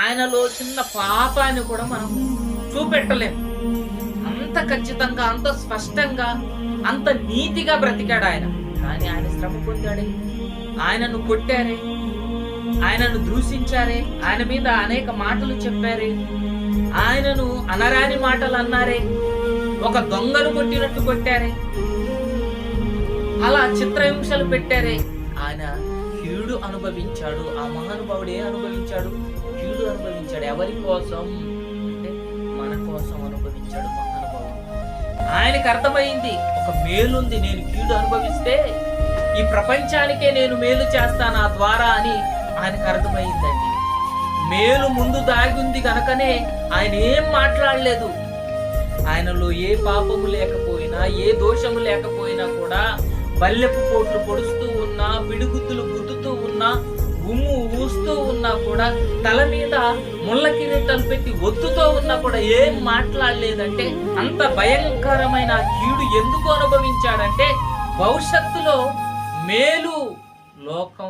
ఆయనలో చిన్న పాపాన్ని కూడా మనం చూపెట్టలేము అంత ఖచ్చితంగా అంత స్పష్టంగా అంత నీతిగా బ్రతికాడు ఆయన. కానీ ఆయన శ్రమ పొందాడే ఆయనను కొట్టారే ఆయనను దూషించారే ఆయన మీద అనేక మాటలు చెప్పారే ఆయనను అనరాని మాటలు అన్నారే ఒక దొంగను కొట్టినట్టు కొట్టారే అలా చిత్రహింసలు పెట్టారే. ఆయన కీడు అనుభవించాడు ఆ మహానుభావుడు ఏ అనుభవించాడు. అనుభవించాడు ఎవరి కోసం? అంటే మన కోసం అనుభవించాడు మహానుభావుడు. ఆయనకు అర్థమైంది ఒక మేలుంది నేను కీడు అనుభవిస్తే ఈ ప్రపంచానికే నేను మేలు చేస్తాను ఆ ద్వారా అని ఆయనకు అర్థమైందండి. మేలు ముందు దాగింది కనుకనే ఆయన ఏం మాట్లాడలేదు. ఆయనలో ఏ పాపము లేకపోయినా ఏ దోషము లేకపోయినా కూడా బల్లెపు పోట్లు పొడుస్తూ ఉన్నా పిడుగుద్దులు గుద్దుతూ ఉన్నా ఉమ్ము ఊస్తూ ఉన్నా కూడా తల మీద ముళ్ళ కిరీటాలు పెట్టి ఒత్తుతో ఉన్నా కూడా ఏం మాట్లాడలేదంటే అంత భయంకరమైన కీడు ఎందుకు అనుభవించాడంటే భవిష్యత్తులో మేలు లోకం